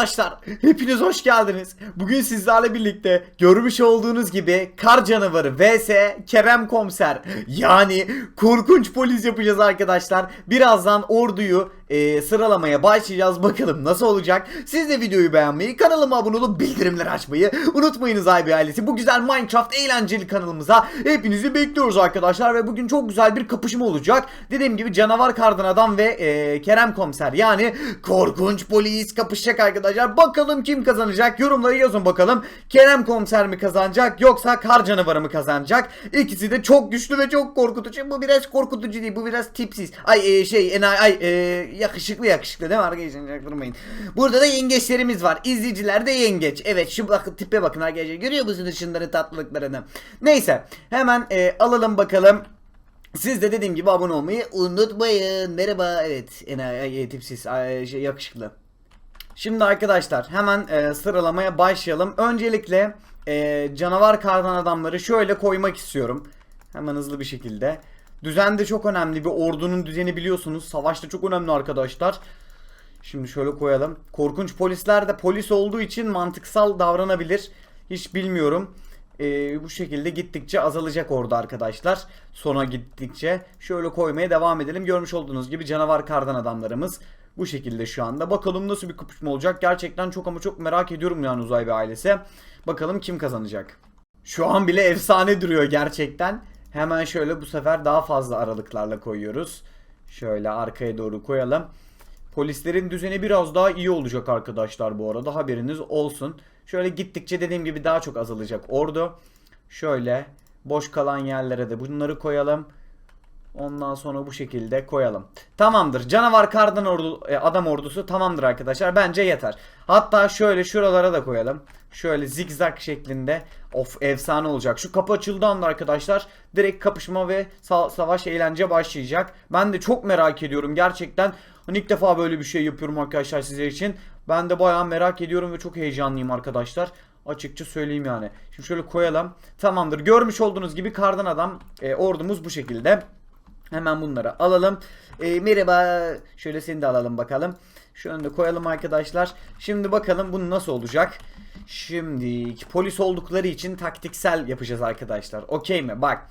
Arkadaşlar hepiniz hoş geldiniz. Bugün sizlerle birlikte görmüş olduğunuz gibi kar canavarı vs Kerem komiser yani korkunç polis yapacağız arkadaşlar. Birazdan orduyu e, sıralamaya başlayacağız bakalım nasıl olacak. Siz de videoyu beğenmeyi kanalıma abone olup bildirimleri açmayı unutmayınız abi ailesi. Bu güzel Minecraft eğlenceli kanalımıza hepinizi bekliyoruz arkadaşlar ve bugün çok güzel bir kapışma olacak. Dediğim gibi canavar kardan adam ve e, Kerem komiser yani korkunç polis kapışacak arkadaşlar. Bakalım kim kazanacak yorumları yazın bakalım. Kerem komiser mi kazanacak yoksa kar canavarı mı kazanacak? İkisi de çok güçlü ve çok korkutucu. Bu biraz korkutucu değil bu biraz tipsiz. Ay e, şey enay ay e, yakışıklı yakışıklı değil mi arkadaşlar çaktırmayın. Burada da yengeçlerimiz var. İzleyiciler de yengeç. Evet şu bakın tipe bakın arkadaşlar. Görüyor musunuz şunların tatlılıklarını? Neyse hemen e, alalım bakalım. Siz de dediğim gibi abone olmayı unutmayın. Merhaba. Evet. Enayi, ay, tipsiz, ay, şey, yakışıklı. Şimdi arkadaşlar hemen e, sıralamaya başlayalım. Öncelikle e, canavar kardan adamları şöyle koymak istiyorum. Hemen hızlı bir şekilde. Düzen de çok önemli. Bir ordunun düzeni biliyorsunuz. Savaşta çok önemli arkadaşlar. Şimdi şöyle koyalım. Korkunç polisler de polis olduğu için mantıksal davranabilir. Hiç bilmiyorum. Ee, bu şekilde gittikçe azalacak orada arkadaşlar. Sona gittikçe şöyle koymaya devam edelim. Görmüş olduğunuz gibi canavar kardan adamlarımız bu şekilde şu anda. Bakalım nasıl bir kapışma olacak. Gerçekten çok ama çok merak ediyorum yani Uzay ve ailesi. Bakalım kim kazanacak. Şu an bile efsane duruyor gerçekten. Hemen şöyle bu sefer daha fazla aralıklarla koyuyoruz. Şöyle arkaya doğru koyalım. Polislerin düzeni biraz daha iyi olacak arkadaşlar bu arada haberiniz olsun. Şöyle gittikçe dediğim gibi daha çok azalacak ordu. Şöyle boş kalan yerlere de bunları koyalım. Ondan sonra bu şekilde koyalım. Tamamdır. Canavar kardan ordu, e, adam ordusu tamamdır arkadaşlar. Bence yeter. Hatta şöyle şuralara da koyalım. Şöyle zigzag şeklinde. Of efsane olacak. Şu kapı açıldığı anda arkadaşlar direkt kapışma ve sa- savaş eğlence başlayacak. Ben de çok merak ediyorum gerçekten. Hani ilk defa böyle bir şey yapıyorum arkadaşlar sizler için. Ben de bayağı merak ediyorum ve çok heyecanlıyım arkadaşlar. Açıkça söyleyeyim yani. Şimdi şöyle koyalım. Tamamdır. Görmüş olduğunuz gibi kardan adam e, ordumuz bu şekilde. Hemen bunları alalım. E, merhaba. Şöyle seni de alalım bakalım. Şu önde koyalım arkadaşlar. Şimdi bakalım bu nasıl olacak. Şimdi polis oldukları için taktiksel yapacağız arkadaşlar. Okey mi? Bak.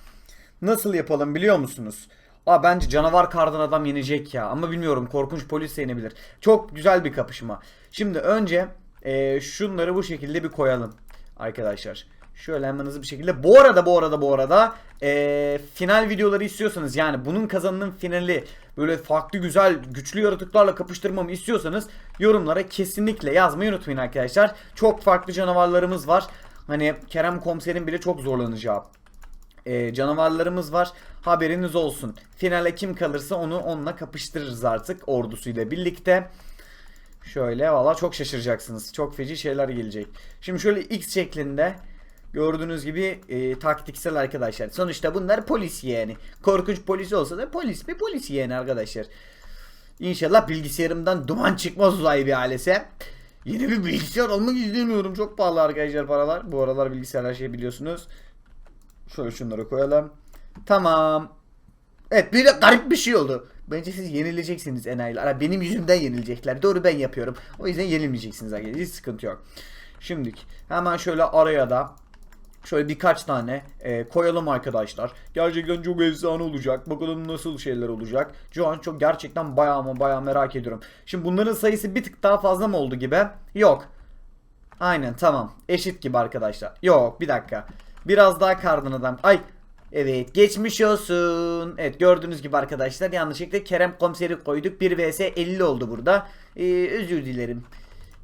Nasıl yapalım biliyor musunuz? Aa bence canavar kardan adam yenecek ya. Ama bilmiyorum korkunç polis yenebilir. Çok güzel bir kapışma. Şimdi önce e, şunları bu şekilde bir koyalım. Arkadaşlar. Şöyle hemen hızlı bir şekilde. Bu arada bu arada bu arada e, final videoları istiyorsanız yani bunun kazanının finali böyle farklı güzel güçlü yaratıklarla kapıştırmamı istiyorsanız yorumlara kesinlikle yazmayı unutmayın arkadaşlar. Çok farklı canavarlarımız var. Hani Kerem komiserin bile çok zorlanacağı e, canavarlarımız var. Haberiniz olsun. Finale kim kalırsa onu onunla kapıştırırız artık ordusuyla birlikte. Şöyle valla çok şaşıracaksınız. Çok feci şeyler gelecek. Şimdi şöyle X şeklinde gördüğünüz gibi e, taktiksel arkadaşlar. Sonuçta bunlar polis yeğeni. Korkunç polis olsa da polis mi polis yeğeni arkadaşlar. İnşallah bilgisayarımdan duman çıkmaz uzay bir ailese. Yeni bir bilgisayar almak istemiyorum. Çok pahalı arkadaşlar paralar. Bu aralar bilgisayar her şey biliyorsunuz. Şöyle şunları koyalım. Tamam. Evet bir de garip bir şey oldu. Bence siz yenileceksiniz enayiler. Benim yüzümden yenilecekler. Doğru ben yapıyorum. O yüzden yenilmeyeceksiniz arkadaşlar. Hiç sıkıntı yok. Şimdi hemen şöyle araya da şöyle birkaç tane e, koyalım arkadaşlar. Gerçekten çok efsane olacak. Bakalım nasıl şeyler olacak. Şu an çok gerçekten bayağı ama bayağı merak ediyorum. Şimdi bunların sayısı bir tık daha fazla mı oldu gibi? Yok. Aynen tamam. Eşit gibi arkadaşlar. Yok bir dakika. Biraz daha kardan adam. Ay Evet geçmiş olsun. Evet gördüğünüz gibi arkadaşlar yanlışlıkla Kerem komiseri koyduk. 1 vs 50 oldu burada. Ee, özür dilerim.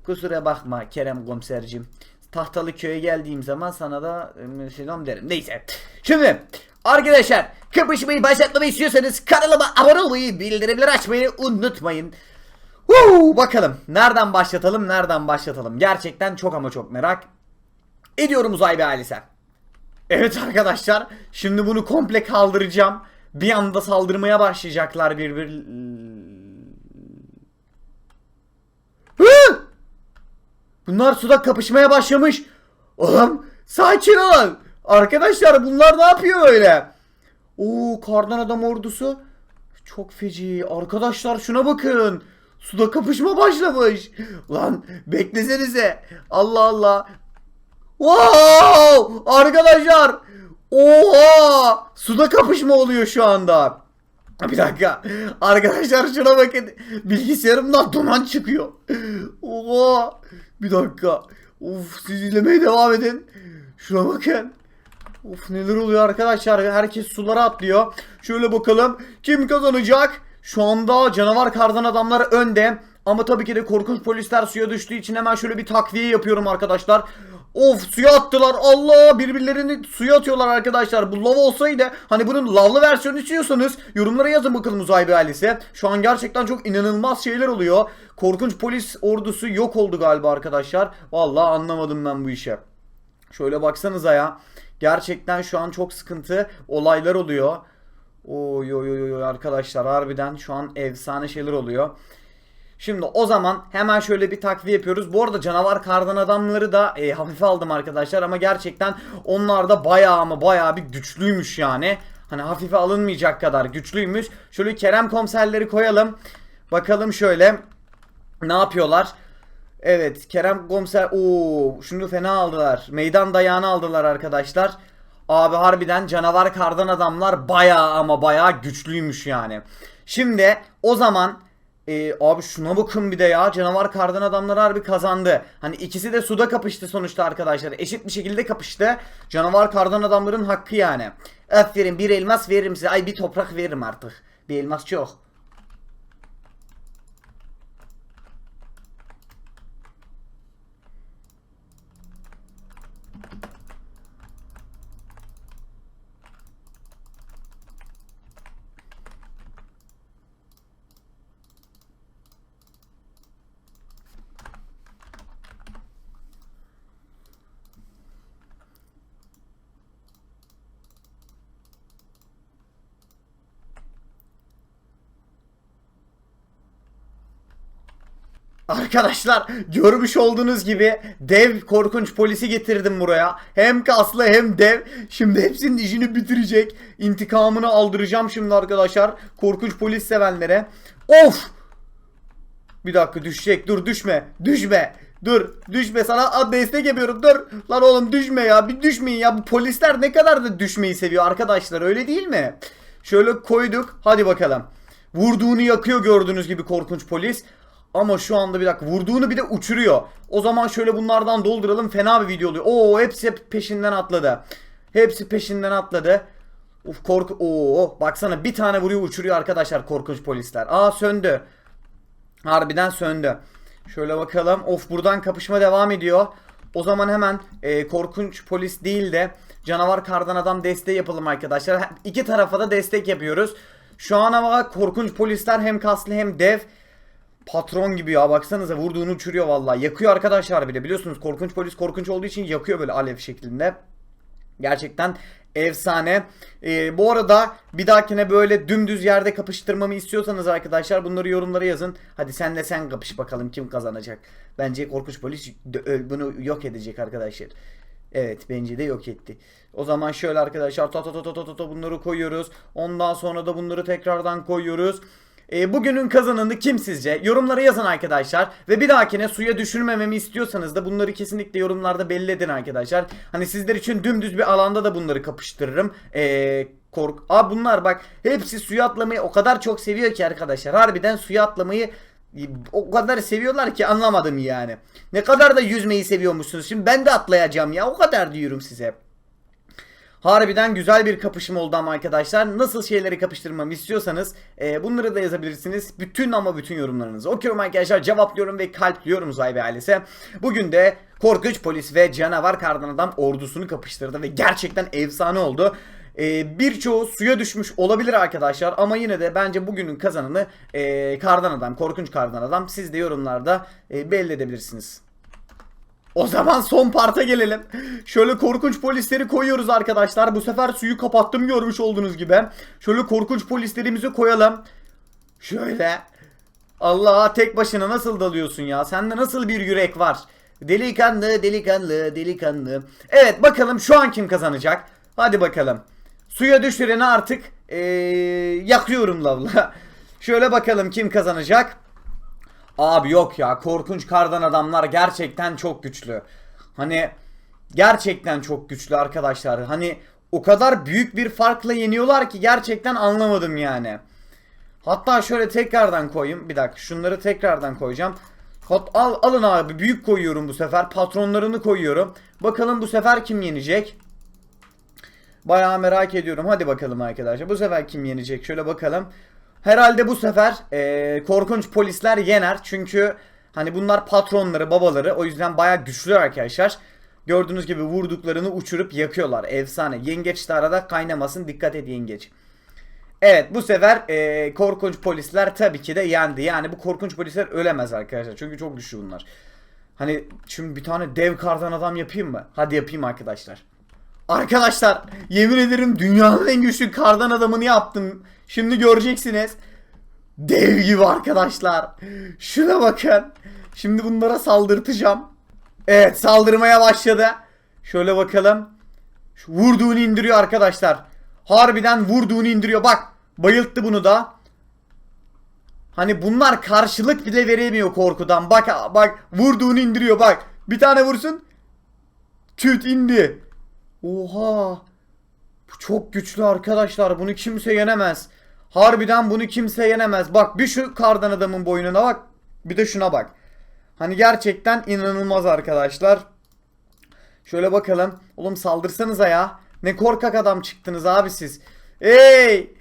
Kusura bakma Kerem komisercim. Tahtalı köye geldiğim zaman sana da e, selam derim. Neyse. Şimdi arkadaşlar kapışmayı başlatmamı istiyorsanız kanalıma abone olmayı, bildirimleri açmayı unutmayın. Woo, bakalım nereden başlatalım nereden başlatalım. Gerçekten çok ama çok merak ediyorum uzay bir ailesi. Evet arkadaşlar şimdi bunu komple kaldıracağım. Bir anda saldırmaya başlayacaklar birbir... Hı! Bunlar suda kapışmaya başlamış. Oğlum sakin olun. Arkadaşlar bunlar ne yapıyor böyle? Oo kardan adam ordusu. Çok feci. Arkadaşlar şuna bakın. Suda kapışma başlamış. Lan beklesenize. Allah Allah. Wow! Arkadaşlar. Oha! Suda kapışma oluyor şu anda. Bir dakika. Arkadaşlar şuna bakın. Bilgisayarımdan duman çıkıyor. Oha! Bir dakika. Of siz izlemeye devam edin. Şuna bakın. Of neler oluyor arkadaşlar. Herkes sulara atlıyor. Şöyle bakalım. Kim kazanacak? Şu anda canavar kardan adamlar önde. Ama tabii ki de korkunç polisler suya düştüğü için hemen şöyle bir takviye yapıyorum arkadaşlar. Of suya attılar. Allah birbirlerini suya atıyorlar arkadaşlar. Bu lav olsaydı hani bunun lavlı versiyonu istiyorsanız yorumlara yazın bakalım Uzay ailesi. Şu an gerçekten çok inanılmaz şeyler oluyor. Korkunç polis ordusu yok oldu galiba arkadaşlar. Vallahi anlamadım ben bu işe. Şöyle baksanıza ya. Gerçekten şu an çok sıkıntı olaylar oluyor. Oy oy oy arkadaşlar harbiden şu an efsane şeyler oluyor. Şimdi o zaman hemen şöyle bir takviye yapıyoruz. Bu arada canavar kardan adamları da e, hafife aldım arkadaşlar ama gerçekten onlar da bayağı ama bayağı bir güçlüymüş yani. Hani hafife alınmayacak kadar güçlüymüş. Şöyle Kerem komiserleri koyalım. Bakalım şöyle ne yapıyorlar. Evet Kerem komiser ooo şunu fena aldılar. Meydan dayağını aldılar arkadaşlar. Abi harbiden canavar kardan adamlar bayağı ama bayağı güçlüymüş yani. Şimdi o zaman e, abi şuna bakın bir de ya canavar kardan adamlar harbi kazandı. Hani ikisi de suda kapıştı sonuçta arkadaşlar. Eşit bir şekilde kapıştı. Canavar kardan adamların hakkı yani. Aferin bir elmas veririm size. Ay bir toprak veririm artık. Bir elmas çok. Arkadaşlar görmüş olduğunuz gibi dev korkunç polisi getirdim buraya. Hem kaslı hem dev. Şimdi hepsinin işini bitirecek. İntikamını aldıracağım şimdi arkadaşlar. Korkunç polis sevenlere. Of! Bir dakika düşecek. Dur düşme. Düşme. Dur düşme sana a, destek yapıyorum dur lan oğlum düşme ya bir düşmeyin ya bu polisler ne kadar da düşmeyi seviyor arkadaşlar öyle değil mi? Şöyle koyduk hadi bakalım vurduğunu yakıyor gördüğünüz gibi korkunç polis ama şu anda bir dakika vurduğunu bir de uçuruyor. O zaman şöyle bunlardan dolduralım fena bir video oluyor. Oo hepsi hep peşinden atladı. Hepsi peşinden atladı. Uf korku Oo baksana bir tane vuruyor uçuruyor arkadaşlar korkunç polisler. Aa söndü. Harbiden söndü. Şöyle bakalım. Of buradan kapışma devam ediyor. O zaman hemen e, korkunç polis değil de canavar kardan adam desteği yapalım arkadaşlar. İki tarafa da destek yapıyoruz. Şu an ama korkunç polisler hem kaslı hem dev. Patron gibi ya baksanıza vurduğunu uçuruyor vallahi. Yakıyor arkadaşlar bile biliyorsunuz korkunç polis korkunç olduğu için yakıyor böyle alev şeklinde. Gerçekten efsane. Ee, bu arada bir dahakine böyle dümdüz yerde kapıştırmamı istiyorsanız arkadaşlar bunları yorumlara yazın. Hadi senle sen kapış bakalım kim kazanacak. Bence korkunç polis bunu yok edecek arkadaşlar. Evet bence de yok etti. O zaman şöyle arkadaşlar ta ta ta ta ta ta bunları koyuyoruz. Ondan sonra da bunları tekrardan koyuyoruz. E, bugünün kazananı kim sizce? Yorumlara yazın arkadaşlar. Ve bir dahakine suya düşürmememi istiyorsanız da bunları kesinlikle yorumlarda belli edin arkadaşlar. Hani sizler için dümdüz bir alanda da bunları kapıştırırım. E, kork... Aa bunlar bak hepsi suya atlamayı o kadar çok seviyor ki arkadaşlar. Harbiden suya atlamayı o kadar seviyorlar ki anlamadım yani. Ne kadar da yüzmeyi seviyormuşsunuz. Şimdi ben de atlayacağım ya. O kadar diyorum size. Harbiden güzel bir kapışma oldu ama arkadaşlar. Nasıl şeyleri kapıştırmamı istiyorsanız e, bunları da yazabilirsiniz. Bütün ama bütün yorumlarınızı okuyorum arkadaşlar. Cevaplıyorum ve kalpliyorum Uzay ve ailesi. Bugün de Korkunç Polis ve Canavar Kardan Adam ordusunu kapıştırdı ve gerçekten efsane oldu. E, birçoğu suya düşmüş olabilir arkadaşlar ama yine de bence bugünün kazananı e, Kardan Adam, Korkunç Kardan Adam. Siz de yorumlarda e, belli edebilirsiniz. O zaman son parta gelelim. Şöyle korkunç polisleri koyuyoruz arkadaşlar. Bu sefer suyu kapattım görmüş olduğunuz gibi. Şöyle korkunç polislerimizi koyalım. Şöyle. Allah tek başına nasıl dalıyorsun ya? Sende nasıl bir yürek var? Delikanlı, delikanlı, delikanlı. Evet bakalım şu an kim kazanacak? Hadi bakalım. Suya düşüreni artık ee, yakıyorum lavla. Şöyle bakalım kim kazanacak? Abi yok ya korkunç kardan adamlar gerçekten çok güçlü. Hani gerçekten çok güçlü arkadaşlar. Hani o kadar büyük bir farkla yeniyorlar ki gerçekten anlamadım yani. Hatta şöyle tekrardan koyayım. Bir dakika şunları tekrardan koyacağım. Hat, al, alın abi büyük koyuyorum bu sefer. Patronlarını koyuyorum. Bakalım bu sefer kim yenecek? Bayağı merak ediyorum. Hadi bakalım arkadaşlar. Bu sefer kim yenecek? Şöyle bakalım. Herhalde bu sefer eee, korkunç polisler yener. Çünkü hani bunlar patronları, babaları. O yüzden bayağı güçlü arkadaşlar. Gördüğünüz gibi vurduklarını uçurup yakıyorlar. Efsane. Yengeç de arada kaynamasın. Dikkat et yengeç. Evet bu sefer eee, korkunç polisler tabii ki de yendi. Yani bu korkunç polisler ölemez arkadaşlar. Çünkü çok güçlü bunlar. Hani şimdi bir tane dev kardan adam yapayım mı? Hadi yapayım arkadaşlar. Arkadaşlar yemin ederim dünyanın en güçlü kardan adamını yaptım. Şimdi göreceksiniz. Dev gibi arkadaşlar. Şuna bakın. Şimdi bunlara saldırtacağım. Evet saldırmaya başladı. Şöyle bakalım. Şu vurduğunu indiriyor arkadaşlar. Harbiden vurduğunu indiriyor. Bak bayılttı bunu da. Hani bunlar karşılık bile veremiyor korkudan. Bak bak vurduğunu indiriyor bak. Bir tane vursun. Küt indi. Oha. Bu çok güçlü arkadaşlar. Bunu kimse yenemez. Harbiden bunu kimse yenemez. Bak bir şu kardan adamın boynuna bak. Bir de şuna bak. Hani gerçekten inanılmaz arkadaşlar. Şöyle bakalım. Oğlum saldırsanıza ya. Ne korkak adam çıktınız abi siz. Hey!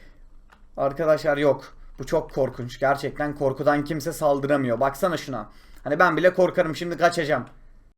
Arkadaşlar yok. Bu çok korkunç. Gerçekten korkudan kimse saldıramıyor. Baksana şuna. Hani ben bile korkarım şimdi kaçacağım.